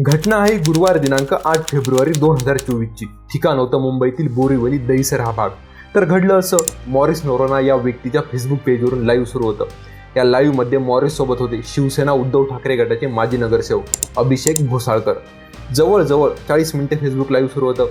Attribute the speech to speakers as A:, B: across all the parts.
A: घटना आहे गुरुवार दिनांक आठ फेब्रुवारी दोन हजार चोवीसची. ठिकाण होतं मुंबईतील बोरीवली दहिसर हा भाग. तर घडलं असं मॉरिस नोरोना या व्यक्तीच्या फेसबुक पेजवरून लाईव्ह सुरू होतं. या लाईव्हमध्ये मॉरिस सोबत होते शिवसेना उद्धव ठाकरे गटाचे माजी नगरसेवक अभिषेक घोसाळकर. जवळजवळ चाळीस मिनिटे फेसबुक लाईव्ह सुरू होतं.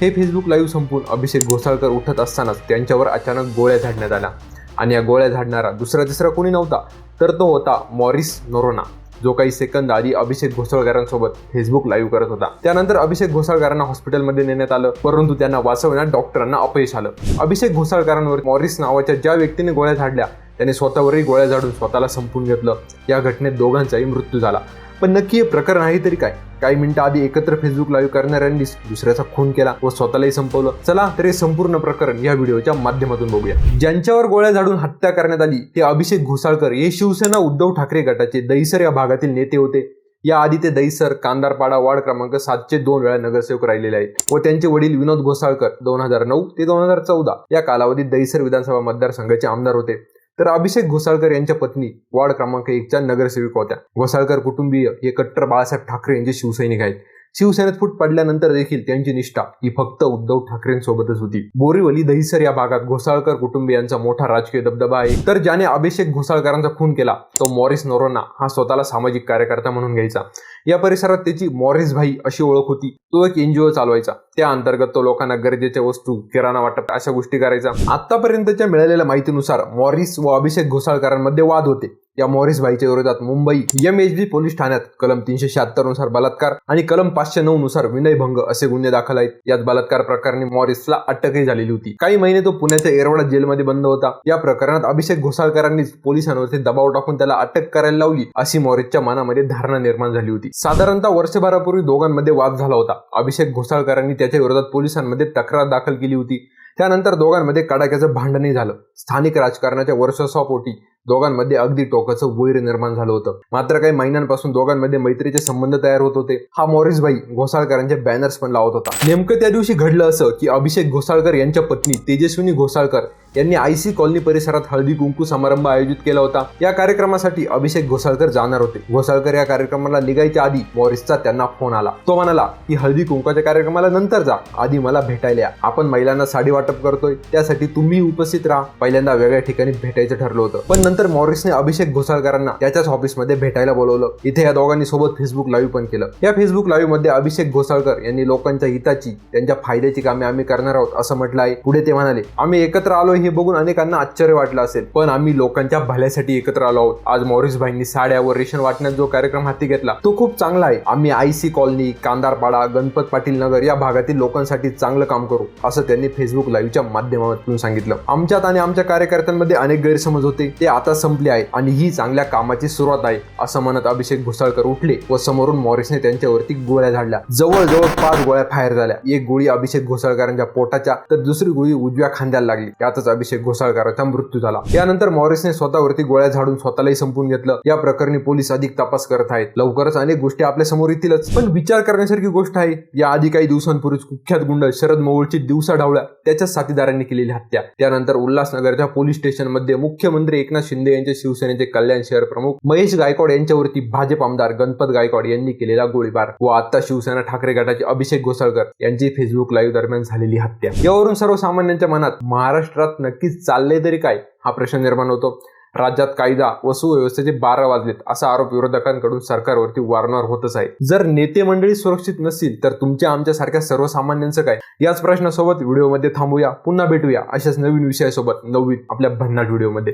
A: हे फेसबुक लाईव्ह संपून अभिषेक घोसाळकर उठत असतानाच त्यांच्यावर अचानक गोळ्या झाडण्यात आल्या. आणि या गोळ्या झाडणारा दुसरा तिसरा कोणी नव्हता तर तो होता मॉरिस नोरोना. जो काही सेकंद आधी अभिषेक घोसाळकरांसोबत फेसबुक लाईव्ह करत होता. त्यानंतर अभिषेक घोसाळकरांना हॉस्पिटलमध्ये नेण्यात आलं. परंतु त्यांना वाचवण्यात डॉक्टरांना अपयश आलं. अभिषेक घोसाळकरांवर मॉरिस नावाच्या ज्या व्यक्तीने गोळ्या झाडल्या त्याने स्वतःवरही गोळ्या झाडून स्वतःला संपून घेतलं. या घटनेत दोघांचाही मृत्यू झाला. पण नक्की हे प्रकरण आहे तरी काय? काही मिनिटं आधी एकत्र फेसबुक लाईव्ह करणाऱ्यांनी दुसऱ्याचा खून केला व स्वतःलाही संपवलं. चला तर हे संपूर्ण प्रकरण या व्हिडिओच्या माध्यमातून बघूया. ज्यांच्यावर गोळ्या झाडून हत्या करण्यात आली ते अभिषेक घोसाळकर. हे शिवसेना उद्धव ठाकरे गटाचे दहिसर या भागातील नेते होते. या आधी ते दहिसर कांदारपाडा वार्ड क्रमांक सातशे दोन वेळा नगरसेवक राहिलेले आहेत. व त्यांचे वडील विनोद घोसाळकर दोन हजार नऊ ते दोन हजार चौदा या कालावधीत दहिसर विधानसभा मतदारसंघाचे आमदार होते. तर अभिषेक घोसाळकर यांच्या पत्नी वार्ड क्रमांक एकच्या नगरसेविका होत्या. घोसाळकर कुटुंबीय हे कट्टर बाळासाहेब ठाकरे यांचे शिवसैनिक आहेत. शिवसेनेत फूट पडल्यानंतर देखील त्यांची निष्ठा ही फक्त उद्धव ठाकरेंसोबतच होती. बोरीवली दहिसर या भागात घोसाळकर कुटुंबियांचा मोठा राजकीय दबदबा आहे. तर ज्याने अभिषेक घोसाळकरांचा खून केला तो मॉरिस नोरोना हा स्वतःला सामाजिक कार्यकर्ता म्हणून घ्यायचा. या परिसरात त्याची मॉरिस भाई अशी ओळख होती. तो एक एनजीओ चालवायचा. त्या अंतर्गत तो लोकांना गरजेच्या वस्तू किराणा वाटप अशा गोष्टी करायचा. आतापर्यंतच्या मिळालेल्या माहितीनुसार मॉरिस व अभिषेक घोसाळकरांमध्ये वाद होते. या मॉरिस भाईच्या विरोधात Mumbai M H D police ठाण्यात कलम तीनशे शहात्तरनुसार बलात्कार आणि कलम पाचशे नऊ नुसार विनयभंग असे गुन्हे दाखल आहेत. यात बलात्कार प्रकरणी मॉरिसला अटकही झालेली होती. काही महिने तो पुण्याच्या एरवाडा जेलमध्ये बंद होता. या प्रकरणात अभिषेक घोसाळकरांनीच पोलिसांवरती दबाव टाकून त्याला अटक करायला लावली अशी मॉरिसच्या मनामध्ये धारणा निर्माण झाली होती. साधारणतः वर्षभरापूर्वी दोघांमध्ये वाद झाला होता. अभिषेक घोसाळकरांनी त्याच्या विरोधात पोलिसांमध्ये तक्रार दाखल केली होती. त्यानंतर दोघांमध्ये कडाक्याचं भांडणही झालं. स्थानिक राजकारणाच्या वर्चस्वापोटी दोघांमध्ये अगदी टोकाचं वैर निर्माण झालं होतं. मात्र काही महिन्यांपासून दोघांमध्ये मैत्रीचे संबंध तयार होत होते. हा मॉरिस भाई घोसाळकरांचे बॅनर्स पण लावत होता. नेमकं त्या दिवशी घडलं असं की अभिषेक घोसाळकर यांच्या पत्नी तेजस्विनी घोसाळकर यांनी आय सी कॉलनी परिसरात हळदी कुंकू समारंभ आयोजित केला होता. या कार्यक्रमासाठी अभिषेक घोसाळकर जाणार होते. घोसाळकर या कार्यक्रमाला निघायच्या आधी मॉरिसचा त्यांना फोन आला. तो म्हणाला की हळदी कुंकाच्या कार्यक्रमाला नंतर जा. आधी मला भेटायला आपण महिलांना साडी वाटप करतोय. त्यासाठी तुम्ही उपस्थित राहा. पहिल्यांदा वेगळ्या ठिकाणी भेटायचं ठरलं होतं. पण नंतर मॉरिसने अभिषेक घोसाळकरांना त्याच्याच ऑफिसमध्ये भेटायला बोलवलं. इथे या दोघांनी सोबत फेसबुक लाईव्ह पण केलं. या फेसबुक लाईव्हमध्ये अभिषेक घोसाळकर यांनी लोकांच्या हिताची त्यांच्या फायद्याची कामे आम्ही करणार आहोत असं म्हटलं आहे. पुढे ते म्हणाले आम्ही एकत्र आलो हे बघून अनेकांना आश्चर्य वाटलं असेल. पण आम्ही लोकांच्या भल्यासाठी एकत्र आलो आहोत. आज मॉरिस भाईंनी साड्या व रेशन वाटण्यात जो कार्यक्रम हाती घेतला तो खूप चांगला आहे. आम्ही आयसी कॉलनी कांदारपाडा गणपत पाटील नगर या भागातील लोकांसाठी चांगलं काम करू असं त्यांनी फेसबुक लाईव्हच्या माध्यमातून सांगितलं. आमच्यात आणि आमच्या कार्यकर्त्यांमध्ये अनेक गैरसमज होते. ते आता संपले आहे आणि ही चांगल्या कामाची सुरुवात आहे असं म्हणत अभिषेक घोसाळकर उठले व समोरून मॉरिसने त्यांच्यावरती गोळ्या झाडल्या. जवळजवळ पाच गोळ्या फायर झाल्या. एक गोळी अभिषेक घोसाळकरांच्या पोटाच्या तर दुसरी गोळी उजव्या खांद्याला लागली. यातच अभिषेक घोसाळकरांचा मृत्यू झाला. यानंतर मॉरिसने स्वतःवरती गोळ्या झाडून स्वतःलाही संपून घेतलं. या प्रकरणी पोलीस अधिक तपास करत आहेत. लवकरच अनेक गोष्टी आपल्यासमोर येतीलच. पण विचार करण्यासारखी गोष्ट आहे. या आधी काही दिवसांपूर्वीच कुख्यात गुंड शरद मोहोळची दिवसा ढावळ्या त्याच्याच साथीदारांनी केलेली हत्या. त्यानंतर उल्हासनगरच्या पोलीस स्टेशनमध्ये मुख्यमंत्री एकनाथ शिंदे यांचे शिवसेनेचे कल्याण शहर प्रमुख महेश गायकवाड यांच्यावरती भाजप आमदार गणपत गायकवाड यांनी केलेला गोळीबार व आता शिवसेना ठाकरे गटाचे अभिषेक घोसाळकर यांची फेसबुक लाईव्ह दरम्यान झालेली हत्या. यावरून सर्वसामान्यांच्या मनात महाराष्ट्रात नक्कीच चाललंय तरी काय हा प्रश्न निर्माण होतो. राज्यात कायदा व सुव्यवस्थेचे बारा वाजलेत असा आरोप विरोधकांकडून सरकारवरती वारंवार होतच आहे. जर नेते मंडळी सुरक्षित नसतील तर तुमच्या आमच्यासारख्या सर्वसामान्यांचं काय? याच प्रश्नासोबत व्हिडिओमध्ये थांबूया पुन्हा भेटूया अशाच नवीन विषयासोबत नवीन आपल्या भन्नाट व्हिडिओमध्ये.